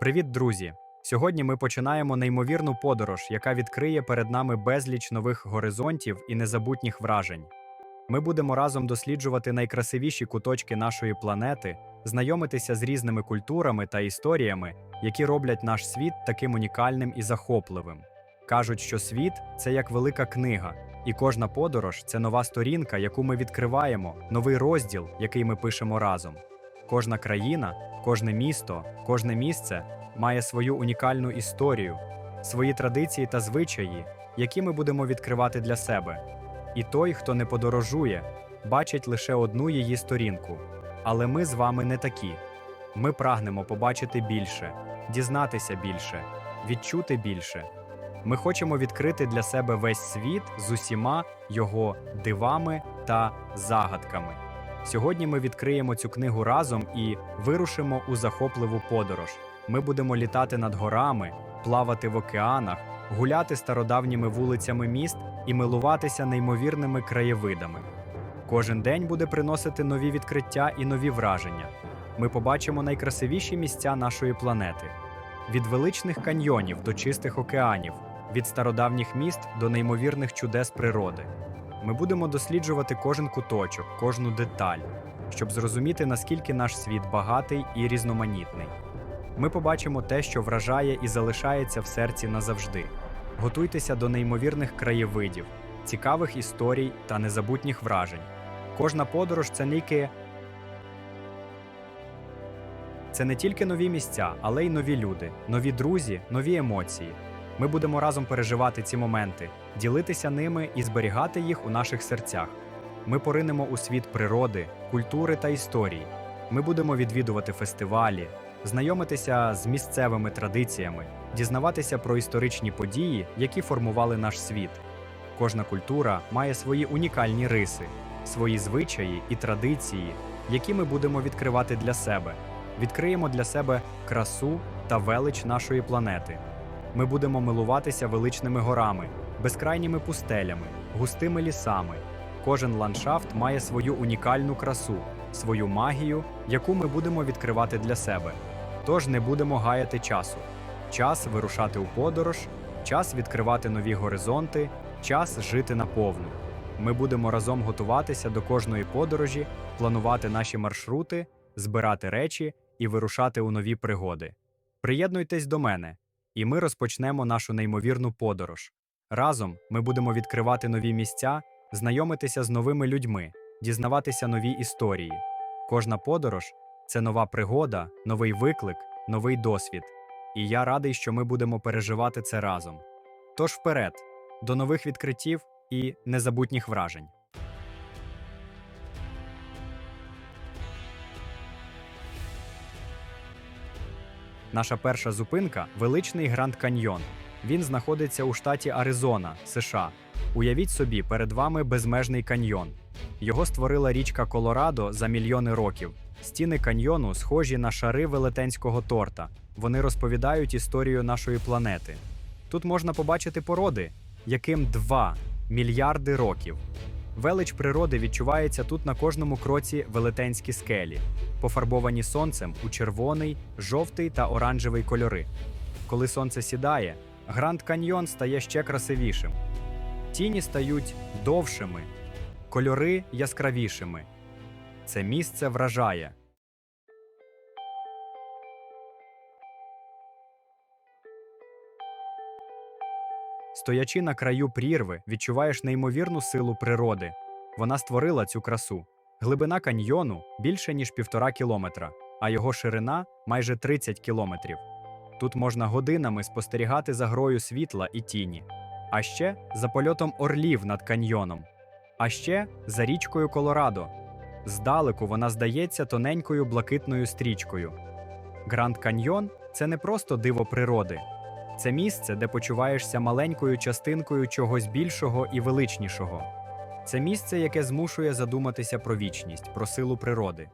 Привіт, друзі! Сьогодні ми починаємо неймовірну подорож, яка відкриє перед нами безліч нових горизонтів і незабутніх вражень. Ми будемо разом досліджувати найкрасивіші куточки нашої планети, знайомитися з різними культурами та історіями, які роблять наш світ таким унікальним і захопливим. Кажуть, що світ це як велика книга, і кожна подорож це нова сторінка, яку ми відкриваємо, новий розділ, який ми пишемо разом. Кожна країна, кожне місто, кожне місце має свою унікальну історію, свої традиції та звичаї, які ми будемо відкривати для себе. І той, хто не подорожує, бачить лише одну її сторінку. Але ми з вами не такі. Ми прагнемо побачити більше, дізнатися більше, відчути більше. Ми хочемо відкрити для себе весь світ з усіма його дивами та загадками. Сьогодні ми відкриємо цю книгу разом і вирушимо у захопливу подорож. Ми будемо літати над горами, плавати в океанах, гуляти стародавніми вулицями міст і милуватися неймовірними краєвидами. Кожен день буде приносити нові відкриття і нові враження. Ми побачимо найкрасивіші місця нашої планети: від величних каньйонів до чистих океанів, від стародавніх міст до неймовірних чудес природи. Ми будемо досліджувати кожен куточок, кожну деталь, щоб зрозуміти, наскільки наш світ багатий і різноманітний. Ми побачимо те, що вражає і залишається в серці назавжди. Готуйтеся до неймовірних краєвидів, цікавих історій та незабутніх вражень. Кожна подорож це ніки. Це не тільки нові місця, але й нові люди, нові друзі, нові емоції. Ми будемо разом переживати ці моменти, ділитися ними і зберігати їх у наших серцях. Ми поринемо у світ природи, культури та історії. Ми будемо відвідувати фестивалі, знайомитися з місцевими традиціями, дізнаватися про історичні події, які формували наш світ. Кожна культура має свої унікальні риси, свої звичаї і традиції, які ми будемо відкривати для себе. Відкриємо для себе красу та велич нашої планети. Ми будемо милуватися величними горами, безкрайніми пустелями, густими лісами. Кожен ландшафт має свою унікальну красу, свою магію, яку ми будемо відкривати для себе. Тож не будемо гаяти часу. Час вирушати у подорож, час відкривати нові горизонти, час жити наповну. Ми будемо разом готуватися до кожної подорожі, планувати наші маршрути, збирати речі і вирушати у нові пригоди. Приєднуйтесь до мене, і ми розпочнемо нашу неймовірну подорож. Разом ми будемо відкривати нові місця, знайомитися з новими людьми, дізнаватися нові історії. Кожна подорож це нова пригода, новий виклик, новий досвід. І я радий, що ми будемо переживати це разом. Тож вперед, до нових відкриттів і незабутніх вражень. Наша перша зупинка величний Гранд Каньйон. Він знаходиться у штаті Аризона, США. Уявіть собі, перед вами безмежний каньйон. Його створила річка Колорадо за мільйони років. Стіни каньйону схожі на шари велетенського торта. Вони розповідають історію нашої планети. Тут можна побачити породи, яким 2 мільярди років. Велич природи відчувається тут на кожному кроці велетенські скелі, пофарбовані сонцем у червоний, жовтий та оранжевий кольори. Коли сонце сідає, Гранд Каньйон стає ще красивішим. Тіні стають довшими, кольори яскравішими. Це місце вражає. Стоячи на краю прірви, відчуваєш неймовірну силу природи. Вона створила цю красу. Глибина каньйону більше ніж півтора кілометра, а його ширина майже 30 кілометрів. Тут можна годинами спостерігати за грою світла і тіні, а ще за польотом орлів над каньйоном, а ще за річкою Колорадо. Здалеку вона здається тоненькою блакитною стрічкою. Гранд Каньйон це не просто диво природи, це місце, де почуваєшся маленькою частинкою чогось більшого і величнішого. Це місце, яке змушує задуматися про вічність, про силу природи.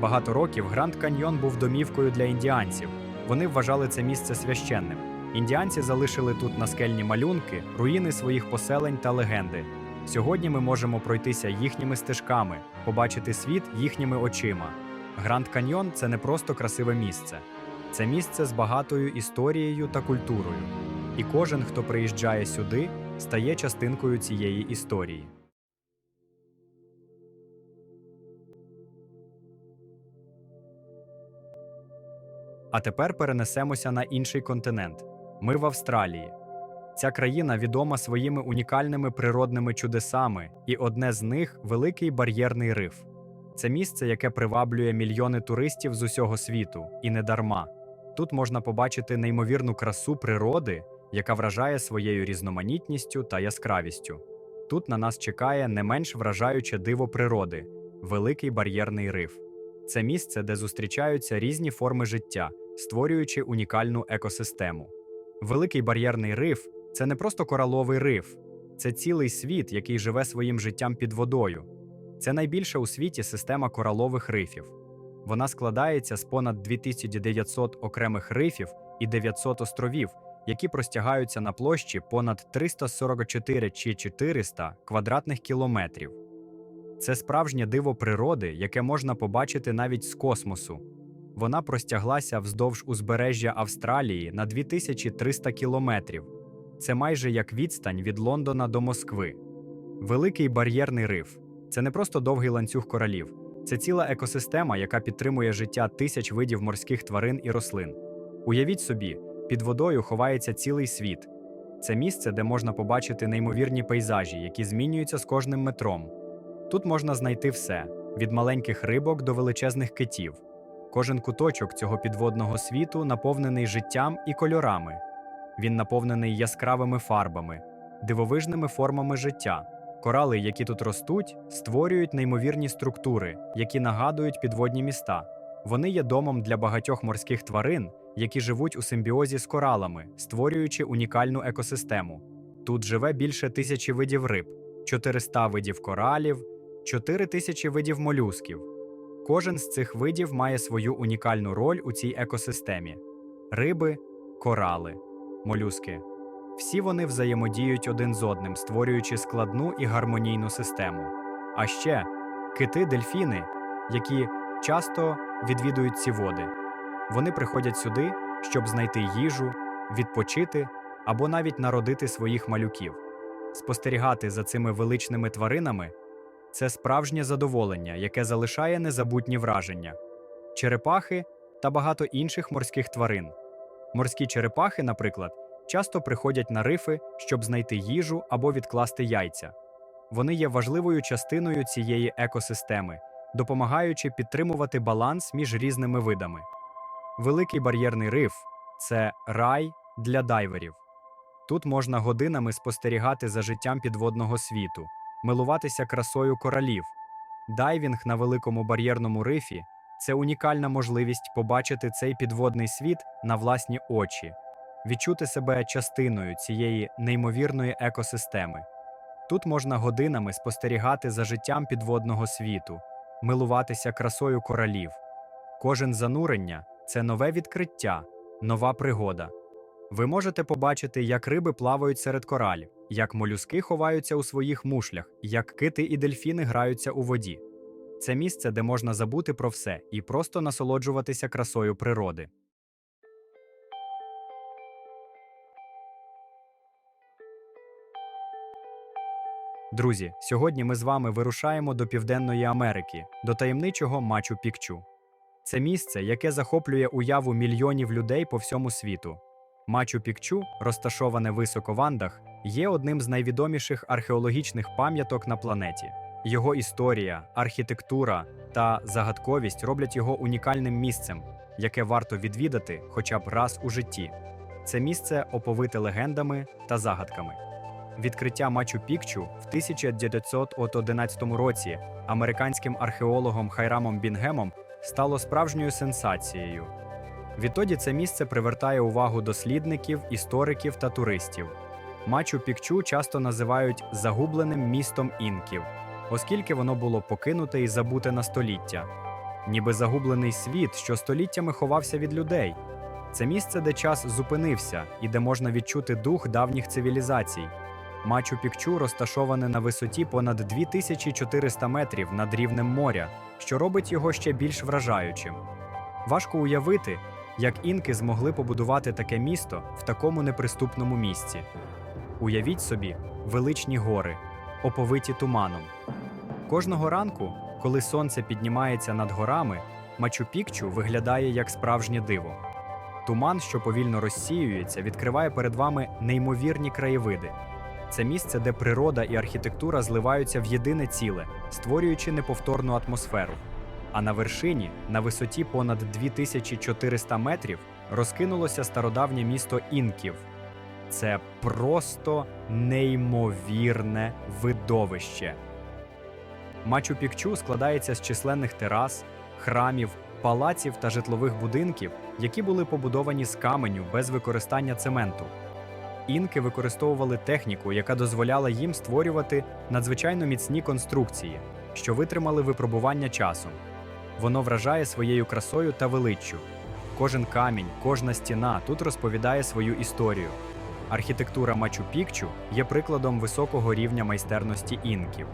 Багато років Гранд Каньйон був домівкою для індіанців. Вони вважали це місце священним. Індіанці залишили тут наскельні малюнки, руїни своїх поселень та легенди. Сьогодні ми можемо пройтися їхніми стежками, побачити світ їхніми очима. Гранд Каньйон це не просто красиве місце, це місце з багатою історією та культурою. І кожен, хто приїжджає сюди, стає частинкою цієї історії. А тепер перенесемося на інший континент. Ми в Австралії. Ця країна відома своїми унікальними природними чудесами, і одне з них великий бар'єрний риф. Це місце, яке приваблює мільйони туристів з усього світу, і не дарма. Тут можна побачити неймовірну красу природи, яка вражає своєю різноманітністю та яскравістю. Тут на нас чекає не менш вражаюче диво природи великий бар'єрний риф. Це місце, де зустрічаються різні форми життя, створюючи унікальну екосистему. Великий бар'єрний риф це не просто кораловий риф, це цілий світ, який живе своїм життям під водою. Це найбільша у світі система коралових рифів. Вона складається з понад 2900 окремих рифів і 900 островів, які простягаються на площі понад 344 чи 400 квадратних кілометрів. Це справжнє диво природи, яке можна побачити навіть з космосу. Вона простяглася вздовж узбережжя Австралії на 2300 кілометрів. Це майже як відстань від Лондона до Москви. Великий бар'єрний риф це не просто довгий ланцюг коралів, це ціла екосистема, яка підтримує життя тисяч видів морських тварин і рослин. Уявіть собі, під водою ховається цілий світ. Це місце, де можна побачити неймовірні пейзажі, які змінюються з кожним метром. Тут можна знайти все від маленьких рибок до величезних китів. Кожен куточок цього підводного світу наповнений життям і кольорами. Він наповнений яскравими фарбами, дивовижними формами життя. Корали, які тут ростуть, створюють неймовірні структури, які нагадують підводні міста. Вони є домом для багатьох морських тварин, які живуть у симбіозі з коралами, створюючи унікальну екосистему. Тут живе більше тисячі видів риб, 400 видів коралів, 4 тисячі видів молюсків. Кожен з цих видів має свою унікальну роль у цій екосистемі: риби, корали, молюски. Всі вони взаємодіють один з одним, створюючи складну і гармонійну систему. А ще кити, дельфіни, які часто відвідують ці води. Вони приходять сюди, щоб знайти їжу, відпочити або навіть народити своїх малюків. Спостерігати за цими величними тваринами це справжнє задоволення, яке залишає незабутні враження. Черепахи та багато інших морських тварин. Морські черепахи, наприклад, часто приходять на рифи, щоб знайти їжу або відкласти яйця. Вони є важливою частиною цієї екосистеми, допомагаючи підтримувати баланс між різними видами. Великий бар'єрний риф це рай для дайверів. Тут можна годинами спостерігати за життям підводного світу, милуватися красою коралів. Дайвінг на великому бар'єрному рифі це унікальна можливість побачити цей підводний світ на власні очі, відчути себе частиною цієї неймовірної екосистеми. Тут можна годинами спостерігати за життям підводного світу, милуватися красою коралів. Кожен занурення це нове відкриття, нова пригода. Ви можете побачити, як риби плавають серед коралів, як молюски ховаються у своїх мушлях, як кити і дельфіни граються у воді. Це місце, де можна забути про все і просто насолоджуватися красою природи. Друзі, сьогодні ми з вами вирушаємо до Південної Америки, до таємничого Мачу Пікчу. Це місце, яке захоплює уяву мільйонів людей по всьому світу. Мачу Пікчу, розташоване високо в Андах, є одним з найвідоміших археологічних пам'яток на планеті. Його історія, архітектура та загадковість роблять його унікальним місцем, яке варто відвідати хоча б раз у житті. Це місце оповите легендами та загадками. Відкриття Мачу Пікчу в 1911 році американським археологом Хайрамом Бінгемом стало справжньою сенсацією. Відтоді це місце привертає увагу дослідників, істориків та туристів. Мачу Пікчу часто називають загубленим містом інків, оскільки воно було покинуте і забуте на століття, ніби загублений світ, що століттями ховався від людей. Це місце, де час зупинився і де можна відчути дух давніх цивілізацій. Мачу Пікчу розташоване на висоті понад 2400 метрів над рівнем моря, що робить його ще більш вражаючим. Важко уявити, як інки змогли побудувати таке місто в такому неприступному місці. Уявіть собі величні гори, оповиті туманом. Кожного ранку, коли сонце піднімається над горами, Мачу-Пікчу виглядає як справжнє диво. Туман, що повільно розсіюється, відкриває перед вами неймовірні краєвиди. Це місце, де природа і архітектура зливаються в єдине ціле, створюючи неповторну атмосферу. А на вершині, на висоті понад 2400 метрів, розкинулося стародавнє місто інків. Це просто неймовірне видовище. Мачу Пікчу складається з численних терас, храмів, палаців та житлових будинків, які були побудовані з каменю без використання цементу. Інки використовували техніку, яка дозволяла їм створювати надзвичайно міцні конструкції, що витримали випробування часом. Воно вражає своєю красою та величчю. Кожен камінь, кожна стіна тут розповідає свою історію. Архітектура Мачу-Пікчу є прикладом високого рівня майстерності інків.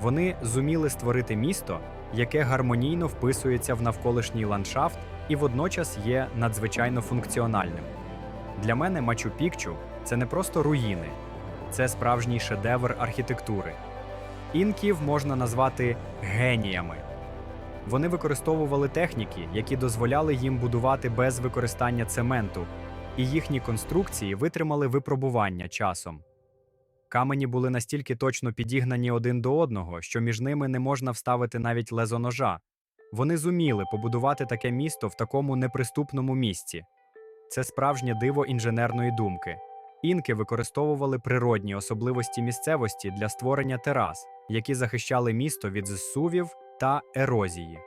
Вони зуміли створити місто, яке гармонійно вписується в навколишній ландшафт і водночас є надзвичайно функціональним. Для мене Мачу-Пікчу це не просто руїни, це справжній шедевр архітектури. Інків можна назвати геніями. Вони використовували техніки, які дозволяли їм будувати без використання цементу, і їхні конструкції витримали випробування часом. Камені були настільки точно підігнані один до одного, що між ними не можна вставити навіть лезо ножа. Вони зуміли побудувати таке місто в такому неприступному місці. Це справжнє диво інженерної думки. Інки використовували природні особливості місцевості для створення терас, які захищали місто від зсувів та ерозії.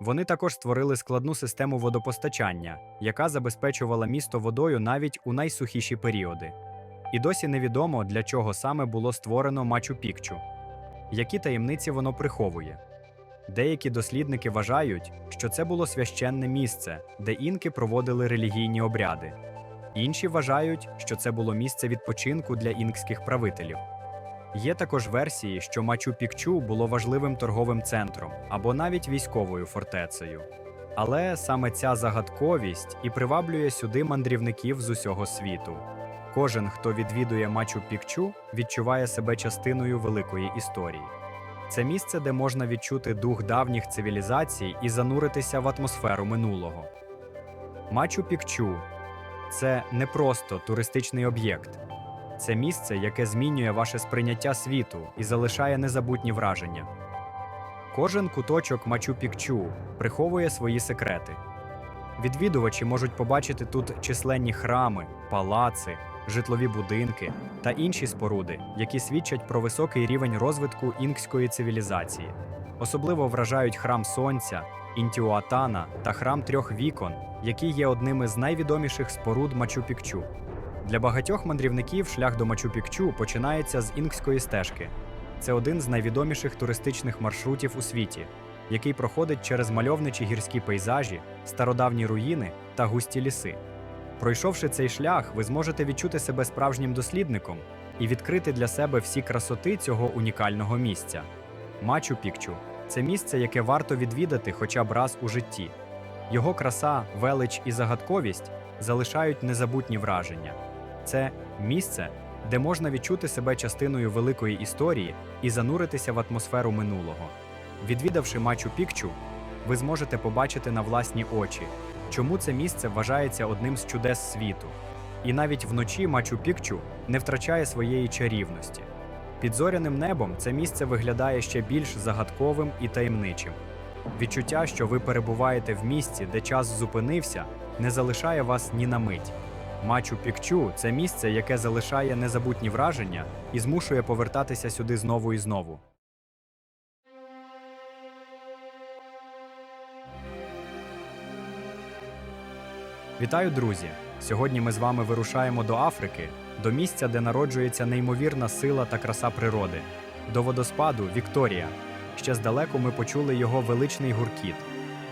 Вони також створили складну систему водопостачання, яка забезпечувала місто водою навіть у найсухіші періоди. І досі невідомо, для чого саме було створено Мачу-Пікчу, які таємниці воно приховує. Деякі дослідники вважають, що це було священне місце, де інки проводили релігійні обряди. Інші вважають, що це було місце відпочинку для інкських правителів. Є також версії, що Мачу-Пікчу було важливим торговим центром або навіть військовою фортецею. Але саме ця загадковість і приваблює сюди мандрівників з усього світу. Кожен, хто відвідує Мачу-Пікчу, відчуває себе частиною великої історії. Це місце, де можна відчути дух давніх цивілізацій і зануритися в атмосферу минулого. Мачу-Пікчу це не просто туристичний об'єкт, це місце, яке змінює ваше сприйняття світу і залишає незабутні враження. Кожен куточок Мачу-Пікчу приховує свої секрети. Відвідувачі можуть побачити тут численні храми, палаци, житлові будинки та інші споруди, які свідчать про високий рівень розвитку інкської цивілізації. Особливо вражають храм Сонця, Інтіуатана та храм трьох вікон, які є одними з найвідоміших споруд Мачу-Пікчу. Для багатьох мандрівників шлях до Мачу-Пікчу починається з інкської стежки. Це один з найвідоміших туристичних маршрутів у світі, який проходить через мальовничі гірські пейзажі, стародавні руїни та густі ліси. Пройшовши цей шлях, ви зможете відчути себе справжнім дослідником і відкрити для себе всі красоти цього унікального місця. Мачу-Пікчу це місце, яке варто відвідати хоча б раз у житті. Його краса, велич і загадковість залишають незабутні враження. Це місце, де можна відчути себе частиною великої історії і зануритися в атмосферу минулого. Відвідавши Мачу Пікчу, ви зможете побачити на власні очі, чому це місце вважається одним з чудес світу. І навіть вночі Мачу Пікчу не втрачає своєї чарівності. Під зоряним небом це місце виглядає ще більш загадковим і таємничим. Відчуття, що ви перебуваєте в місці, де час зупинився, не залишає вас ні на мить. Мачу Пікчу це місце, яке залишає незабутні враження і змушує повертатися сюди знову і знову. Вітаю, друзі! Сьогодні ми з вами вирушаємо до Африки, до місця, де народжується неймовірна сила та краса природи, до водоспаду Вікторія. Ще здалеку ми почули його величний гуркіт.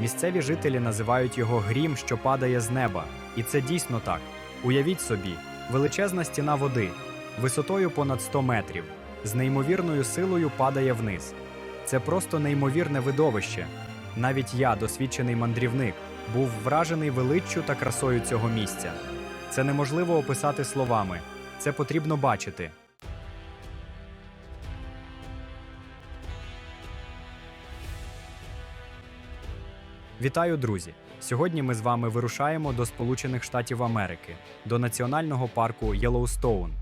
Місцеві жителі називають його грім, що падає з неба, і це дійсно так. Уявіть собі, величезна стіна води, висотою понад 100 метрів, з неймовірною силою падає вниз. Це просто неймовірне видовище. Навіть я, досвідчений мандрівник, був вражений величчю та красою цього місця. Це неможливо описати словами, це потрібно бачити. Вітаю, друзі! Сьогодні ми з вами вирушаємо до Сполучених Штатів Америки, до національного парку Єлоустоун.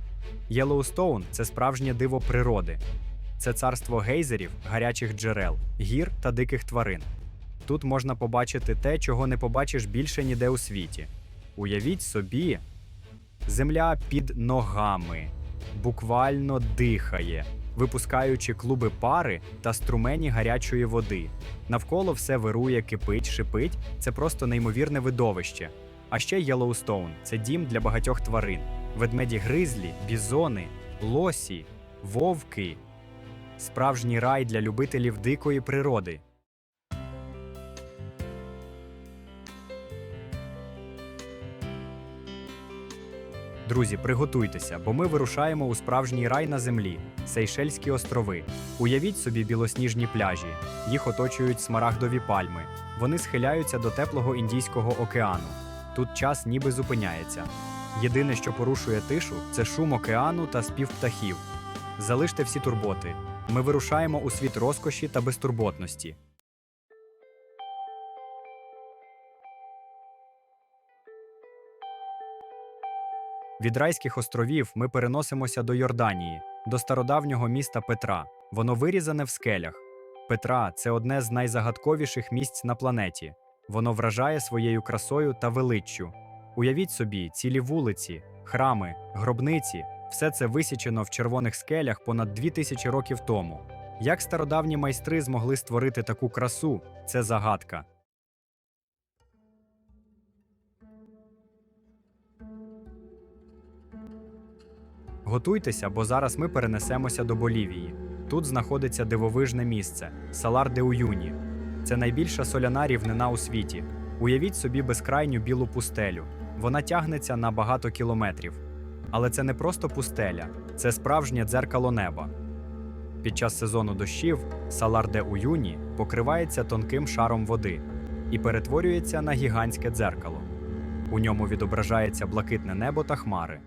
Єлоустоун це справжнє диво природи. Це царство гейзерів, гарячих джерел, гір та диких тварин. Тут можна побачити те, чого не побачиш більше ніде у світі. Уявіть собі, земля під ногами буквально дихає, випускаючи клуби пари та струмені гарячої води. Навколо все вирує, кипить, шипить. Це просто неймовірне видовище. А ще Єлоустоун це дім для багатьох тварин: ведмеді гризлі, бізони, лосі, вовки. Справжній рай для любителів дикої природи. Друзі, приготуйтеся, бо ми вирушаємо у справжній рай на землі Сейшельські острови. Уявіть собі білосніжні пляжі. Їх оточують смарагдові пальми. Вони схиляються до теплого Індійського океану. Тут час ніби зупиняється. Єдине, що порушує тишу, це шум океану та спів птахів. Залиште всі турботи. Ми вирушаємо у світ розкоші та безтурботності. Від райських островів ми переносимося до Йорданії, до стародавнього міста Петра. Воно вирізане в скелях. Петра це одне з найзагадковіших місць на планеті. Воно вражає своєю красою та величчю. Уявіть собі, цілі вулиці, храми, гробниці все це висічено в червоних скелях понад дві тисячі років тому. Як стародавні майстри змогли створити таку красу, це загадка. Готуйтеся, бо зараз ми перенесемося до Болівії. Тут знаходиться дивовижне місце Салар де Уюні. Це найбільша соляна рівнина у світі. Уявіть собі безкрайню білу пустелю. Вона тягнеться на багато кілометрів. Але це не просто пустеля, це справжнє дзеркало неба. Під час сезону дощів Салар де Уюні покривається тонким шаром води і перетворюється на гігантське дзеркало. У ньому відображається блакитне небо та хмари.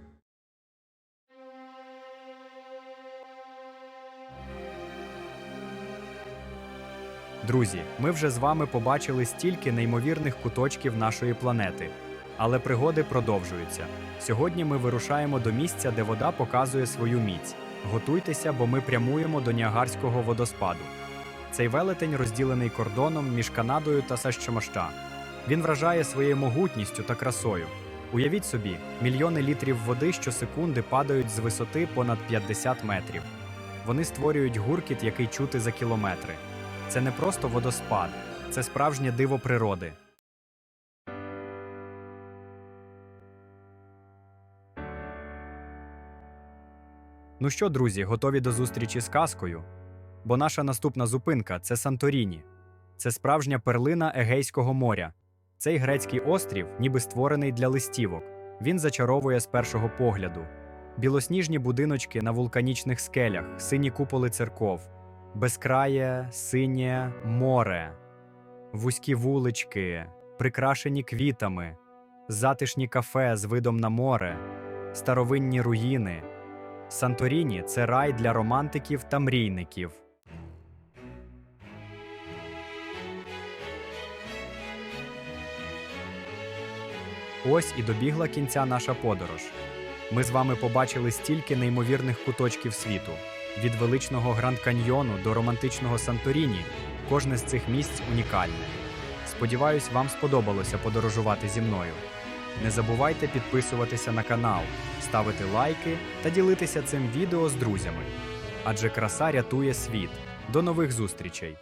Друзі, ми вже з вами побачили стільки неймовірних куточків нашої планети. Але пригоди продовжуються. Сьогодні ми вирушаємо до місця, де вода показує свою міць. Готуйтеся, бо ми прямуємо до Ніагарського водоспаду. Цей велетень розділений кордоном між Канадою та Сащомашта. Він вражає своєю могутністю та красою. Уявіть собі, мільйони літрів води щосекунди падають з висоти понад 50 метрів. Вони створюють гуркіт, який чути за кілометри. Це не просто водоспад, це справжнє диво природи. Ну що, друзі, готові до зустрічі з казкою? Бо наша наступна зупинка це Санторіні. Це справжня перлина Егейського моря. Цей грецький острів, ніби створений для листівок. Він зачаровує з першого погляду. Білосніжні будиночки на вулканічних скелях, сині куполи церков, безкрає синє море, вузькі вулички, прикрашені квітами, затишні кафе з видом на море, старовинні руїни. Санторіні це рай для романтиків та мрійників. Ось і добігла кінця наша подорож. Ми з вами побачили стільки неймовірних куточків світу від величного Гранд Каньйону до романтичного Санторіні. Кожне з цих місць унікальне. Сподіваюсь, вам сподобалося подорожувати зі мною. Не забувайте підписуватися на канал, ставити лайки та ділитися цим відео з друзями. Адже краса рятує світ. До нових зустрічей!